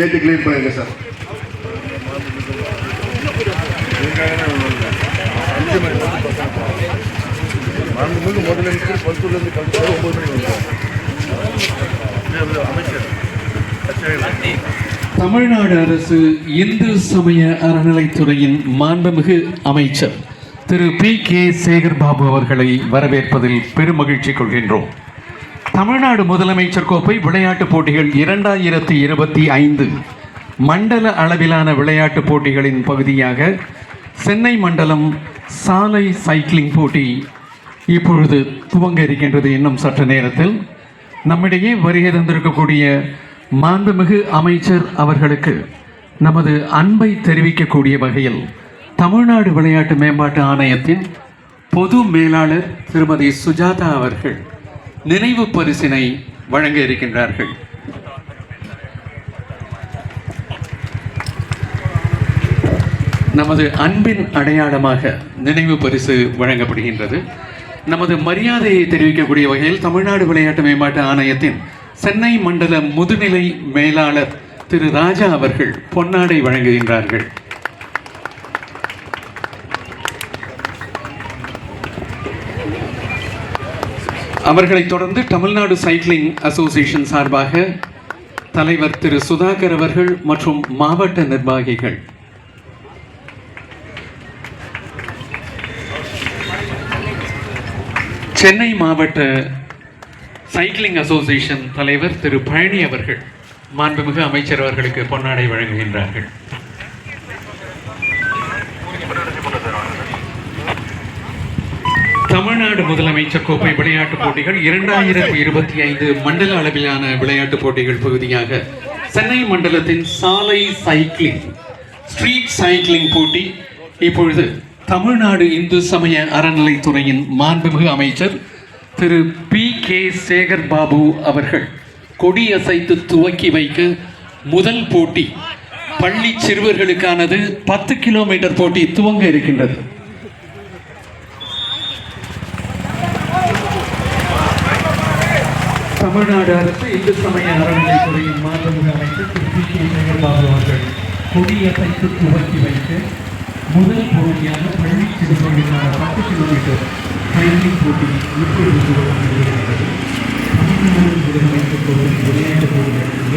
சேர்த்து கிளீன் பண்ணுங்க சார். மணி அமைச்சர் தமிழ்நாடு அரசு இந்து சமய அறநிலைத்துறையின் மாண்புமிகு அமைச்சர் திரு பி கே சேகர் பாபு அவர்களை வரவேற்பதில் பெருமகிழ்ச்சி கொள்கின்றோம். தமிழ்நாடு முதலமைச்சர் கோப்பை விளையாட்டுப் போட்டிகள் இரண்டாயிரத்தி இருபத்தி ஐந்து. மண்டல அளவிலான விளையாட்டுப் போட்டிகளின் பகுதியாக சென்னை மண்டலம் சாலை சைக்கிளிங் போட்டி இப்பொழுது துவங்க இருக்கின்றது இன்னும் சற்று நேரத்தில். நம்மிடையே வருகை தந்திருக்கக்கூடிய மாண்புமிகு அமைச்சர் அவர்களுக்கு நமது அன்பை தெரிவிக்கக்கூடிய வகையில் தமிழ்நாடு விளையாட்டு மேம்பாட்டு ஆணையத்தின் பொது மேலாளர் திருமதி சுஜாதா அவர்கள் நினைவு பரிசினை வழங்க இருக்கின்றார்கள். நமது அன்பின் அடையாளமாக நினைவு பரிசு வழங்கப்படுகின்றது. நமது மரியாதையை தெரிவிக்கக்கூடிய வகையில் தமிழ்நாடு விளையாட்டு மேம்பாட்டு ஆணையத்தின் சென்னை மண்டல முதுநிலை மேலாளர் திரு ராஜா அவர்கள் பொன்னாடை வழங்குகின்றார்கள். அவர்களைத் தொடர்ந்து தமிழ்நாடு சைக்கிளிங் அசோசியேஷன் சார்பாக தலைவர் திரு சுதாகர் அவர்கள் மற்றும் மாவட்ட நிர்வாகிகள். சென்னை மாவட்ட சைக்கிளிங் அசோசியேஷன் தலைவர் திரு பழனி அவர்கள் மாண்புமிகு அமைச்சர் அவர்களுக்கு பொன்னாடை வழங்குகின்றார்கள். தமிழ்நாடு முதலமைச்சர் கோப்பை விளையாட்டுப் போட்டிகள் இரண்டாயிரத்தி இருபத்தி ஐந்து மண்டல அளவிலான விளையாட்டுப் போட்டிகள் பகுதியாக சென்னை மண்டலத்தின் சாலை சைக்கிளிங் ஸ்ட்ரீட் சைக்கிளிங் போட்டி. இப்பொழுது தமிழ்நாடு இந்து சமய அறநிலைத்துறையின் மாண்புமிகு அமைச்சர் திரு பி கே சேகர் பாபு அவர்கள் கொடியசைத்து துவக்கி வைக்க முதல் போட்டி. பள்ளி சிறுவர்களுக்கானது பத்து கிலோமீட்டர் போட்டி துவங்க இருக்கின்றது. தமிழ்நாடு அரசு இந்து சமய அறநிலைத்துறையின் மாண்புமிகு அமைச்சர் திரு பி கே சேகர்பாபு அவர்கள் கொடியசைத்து துவக்கி வைத்து முதல் போட்டியான பள்ளி சிறுவர்களுக்கான பத்து கிலோமீட்டர் சைக்கிளிங் போட்டி இப்பொழுது துவங்கி தமிழ்நாடு முதலமைச்சர் கோவில் விளையாட்டுப் போட்டிகள்